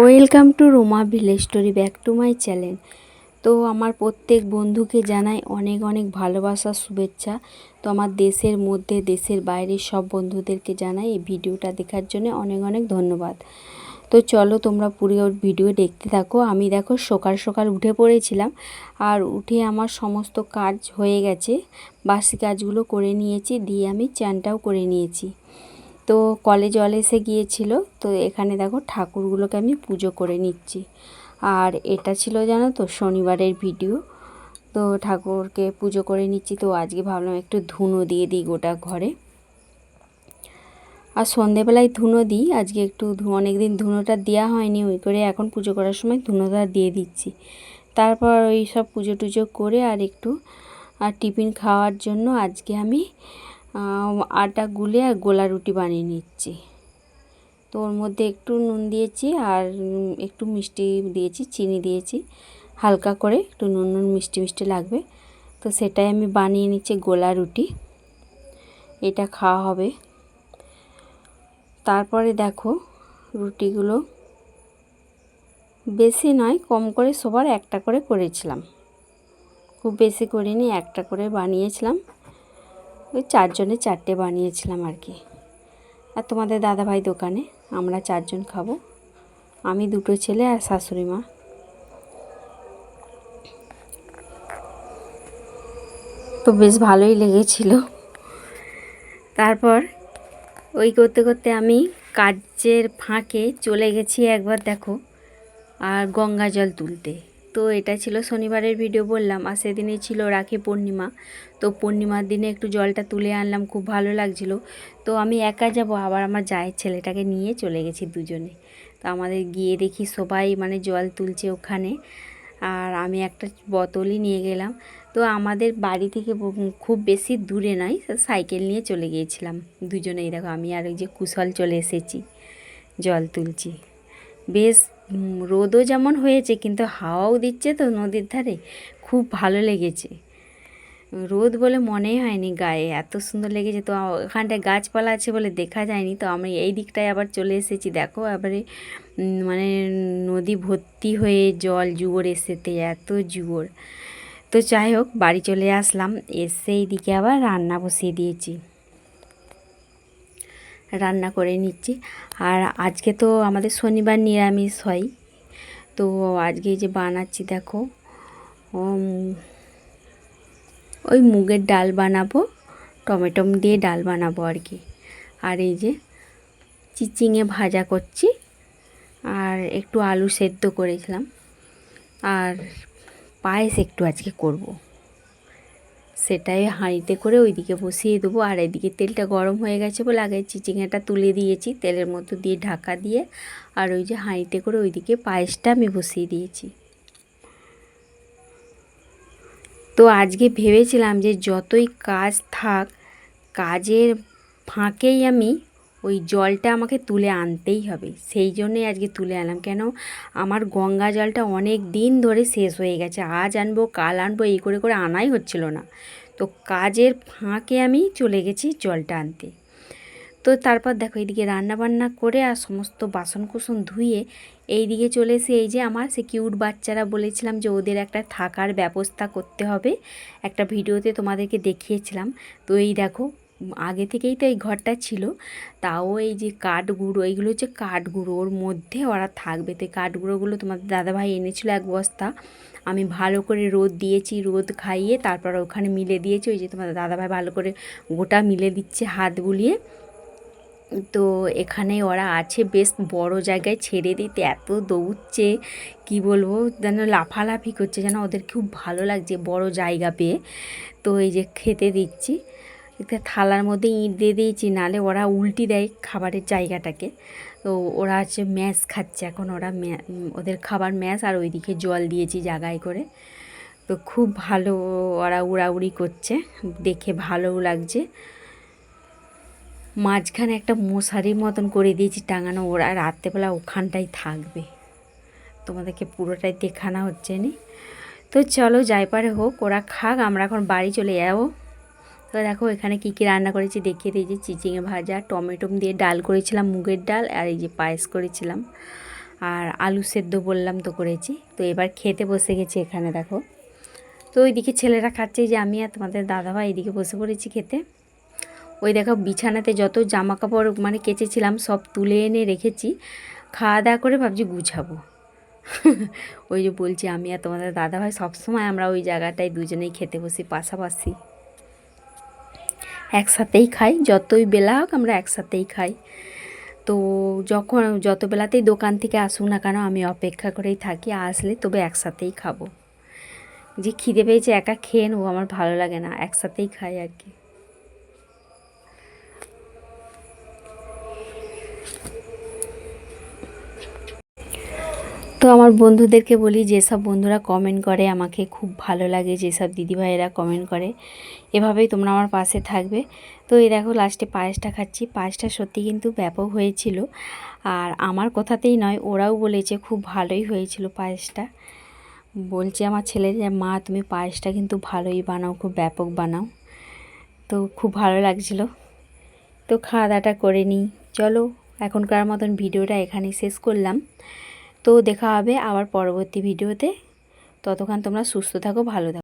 Welcome to Roma village story back to my channel. তো আমার প্রত্যেক বন্ধুকে জানাই অনেক অনেক ভালোবাসা, শুভেচ্ছা। তো আমার দেশের মধ্যে, দেশের বাইরে সব বন্ধুদেরকে জানাই এই ভিডিওটা দেখার জন্য অনেক অনেক ধন্যবাদ। তো চলো তোমরা পুরো ভিডিও দেখতে থাকো। আমি দেখো সকাল সকাল উঠে পড়েছিলাম আর উঠে আমার সমস্ত কাজ হয়ে গেছে। বাসি কাজগুলো করে নিয়েছি, দিয়ে আমি চানটাও করে নিয়েছি। তো কলে জল এসে গিয়েছিল, তো এখানে দেখো ঠাকুরগুলোকে আমি পুজো করে নিচ্ছি। আর এটা ছিল জানো তো শনিবারের ভিডিও, তো ঠাকুরকে পুজো করে নিচ্ছি। তো আজকে ভাবলাম একটু ধুনো দিয়ে দিই গোটা ঘরে। আর সন্ধেবেলায় ধুনো দিই, আজকে একটু অনেক দিন ধুনোটা দেওয়া হয়নি, ওই করে এখন পুজো করার সময় ধুনোটা দিয়ে দিচ্ছি। তারপর ওই সব পুজো টুজো করে আর একটু, আর টিফিন খাওয়ার জন্য আজকে আমি আটা গুলে আর গোলা রুটি বানিয়ে নিচ্ছি। তো ওর মধ্যে একটু নুন দিয়েছি আর একটু মিষ্টি দিয়েছি, চিনি দিয়েছি। হালকা করে একটু নুন নুন মিষ্টি মিষ্টি লাগবে। তো সেটাই আমি বানিয়ে নিচ্ছি গোলা রুটি। এটা খাওয়া হবে। তারপরে দেখো রুটিগুলো বেশি নয়, কম করে সবার একটা করে করেছিলাম। খুব বেশি করিনি, একটা করে বানিয়েছিলাম। ওই চারজনে চারটে বানিয়েছিলাম আর কি। আর তোমাদের দাদাভাই দোকানে আমরা চারজন খাব। আমি দুটো ছেলে আর শাশুড়ি মা। তো বেশ ভালোই লেগেছিল। তারপর ওই করতে করতে আমি কাজের ফাঁকে চলে গেছি একবার দেখো, আর গঙ্গা জল তুলতে। তো এটা ছিল শনিবারের ভিডিও বললাম, আর সেদিনে ছিল রাখি পূর্ণিমা। তো পূর্ণিমার দিনে একটু জলটা তুলে আনলাম, খুব ভালো লাগছিল। তো আমি একা যাব, আবার আমার জায়ের ছেলেটাকে নিয়ে চলে গেছি দুজনে। তো আমাদের গিয়ে দেখি সবাই মানে জল তুলছে ওখানে, আর আমি একটা বোতলই নিয়ে গেলাম। তো আমাদের বাড়ি থেকে খুব বেশি দূরে নয়, সাইকেল নিয়ে চলে গিয়েছিলাম দুজনেই। দেখো আমি আর ওই যে কুশল চলে এসেছি, জল তুলছি। বেশ রোদও যেমন হয়েছে, কিন্তু হাওয়াও দিচ্ছে তো নদীর ধারে। খুব ভালো লেগেছে। রোদ বলে মনেই হয়নি গায়ে, এত সুন্দর লেগেছে। তো ওখানটায় গাছপালা আছে বলে দেখা যায়নি। তো আমি এই দিকটায় আবার চলে এসেছি। দেখো এবারে মানে নদী ভর্তি হয়ে জল জুয়োর এসেতে এত জুয়োর। তো যাই হোক, বাড়ি চলে আসলাম। এসে এইদিকে আবার রান্না বসিয়ে দিয়েছি। রান্না করে নিচ্ছি। আর আজকে তো আমাদের শনিবার নিরামিষ হয়। তো আজকে যে বানাচ্ছি, দেখো ওই মুগের ডাল বানাবো, টমেটো দিয়ে ডাল বানাবো আর কি। আর এই যে চিচিঙে ভাজা করছি, আর একটু আলু সেদ্ধ করেছিলাম। আর পায়েস একটু আজকে করব। সেটাই হাঁড়িতে করে ওইদিকে বসিয়ে দেবো। আর এদিকে তেলটা গরম হয়ে গেছে বলে আগে চিচিঙাটা তুলে দিয়েছি, তেলের মধ্যে দিয়ে ঢাকা দিয়ে। আর ওই যে হাঁড়িতে করে ওইদিকে পায়েসটা আমি বসিয়ে দিয়েছি। তো আজকে ভেবেছিলাম যে যতই কাজ থাক, কাজের ফাঁকেই আমি ওই জলটা আমাকে তুলে আনতেই হবে। সেই জন্যেই আজকে তুলে আনলাম। কেন? আমার গঙ্গা জলটা অনেক দিন ধরে শেষ হয়ে গেছে। আজ আনব, কাল আনব, এই করে করে আনাই হচ্ছিল না। তো কাজের ফাঁকে আমি চলে গেছি জলটা আনতে। তো তারপর দেখো, এইদিকে রান্না বান্না করে আর সমস্ত বাসন কুসন ধুয়ে এই দিকে চলে এসে এই যে আমার সে কিউট বাচ্চারা বলেছিলাম যে ওদের একটা থাকার ব্যবস্থা করতে হবে। একটা ভিডিওতে তোমাদেরকে দেখিয়েছিলাম। তো এই দেখো আগে থেকেই তো এই ঘরটা ছিল। তাও এই যে কাঠগুঁড়ো এইগুলো হচ্ছে কাঠগুঁড়ো ওর মধ্যে ওরা থাকবে। তো কাঠগুঁড়োগুলো তোমাদের দাদাভাই এনেছিল এক বস্তা। আমি ভালো করে রোদ দিয়েছি, রোদ খাইয়ে তারপর ওখানে মিলে দিয়েছি। ওই যে তোমাদের দাদাভাই ভালো করে গোটা মিলে দিচ্ছে হাত বুলিয়ে। তো এখানে ওরা আছে বেশ বড় জায়গায় ছেড়ে দিতে, এত দৌড়ছে। কি বলব? যেন লাফালাফি করছে, যেন ওদের খুব ভালো লাগছে বড় জায়গা পেয়ে। তো এই যে খেতে দিচ্ছি। একটা থালার মধ্যে ইঁট দিয়ে দিয়েছি, নালে ওরা উল্টি দেয় খাবারের জায়গাটাকে। তো ওরা হচ্ছে ম্যাশ খাচ্ছে, এখন ওরা ওদের খাবার ম্যাশ আর ওইদিকে জল দিয়েছি জায়গায় করে। তো খুব ভালো ওরা উড়াউড়ি করছে, দেখে ভালোও লাগছে। মাঝখানে একটা মশারির মতন করে দিয়েছি টাঙানো, ওরা রাত্রেবেলা ওখানটাই থাকবে। তোমাদেরকে পুরোটাই দেখানো হচ্ছে নি। তো চলো যাই পারে হোক, ওরা খাক, আমরা এখন বাড়ি চলে যাব। তো দেখো, এখানে কি কি রান্না করেছি? দেখিয়ে দিয়েছি চিচিঙে ভাজা, টমেটো দিয়ে ডাল করেছিলাম, মুগের ডাল আর এই যে পায়েস করেছিলাম। আর আলু সেদ্ধ বললাম তো করেছি। তো এবার খেতে বসে গেছি এখানে, দেখো। তো ওইদিকে ছেলেরা খাচ্ছে যে আমি আর তোমাদের দাদাভাই এইদিকে বসে পড়েছি খেতে। ওই দেখো, বিছানাতে যত জামা কাপড় মানে কেচেছিলাম, সব তুলে এনে রেখেছি। খাওয়া দাওয়া করে ভাবছি গুছাবো। ওই যে বলছি আমি আর তোমাদের দাদাভাই, সবসময় আমরা ওই জায়গাটায় দুজনেই খেতে বসি, পাশাপাশি। একসাথেই খাই, যতই বেলা হোক আমরা একসাথেই খাই। তো যখন যত বেলাতেই দোকান থেকে আসুক না কেন, আমি অপেক্ষা করেই থাকি, আসলে তবে একসাথেই খাব। যে খিদে পেয়েছে একা খেয়ে নেব, আমার ভালো লাগে না, একসাথেই খাই আর কি। তো আমার বন্ধুদেরকে বলি, যেসব বন্ধুরা কমেন্ট করে, আমাকে খুব ভালো লাগে, যেসব দিদিভাইয়েরা কমেন্ট করে, এভাবেই তোমরা আমার পাশে থাকবে। তো এই দেখো লাস্টে পায়েসটা খাচ্ছি। পায়েসটা সত্যি কিন্তু ব্যাপক হয়েছিল। আর আমার কথাতেই নয়, ওরাও বলেছে খুব ভালোই হয়েছিল পায়েসটা। বলছে আমার ছেলে যে, মা, তুমি পায়েসটা কিন্তু ভালোই বানাও, খুব ব্যাপক বানাও। তো খুব ভালো লাগছিল। তো খাওয়া দাওয়াটা করে নিই। চলো, এখনকার মতন ভিডিওটা এখানেই শেষ করলাম। তো দেখা হবে আবার পরবর্তী ভিডিওতে। ততক্ষণ তোমরা সুস্থ থাকো ভালো থাকো।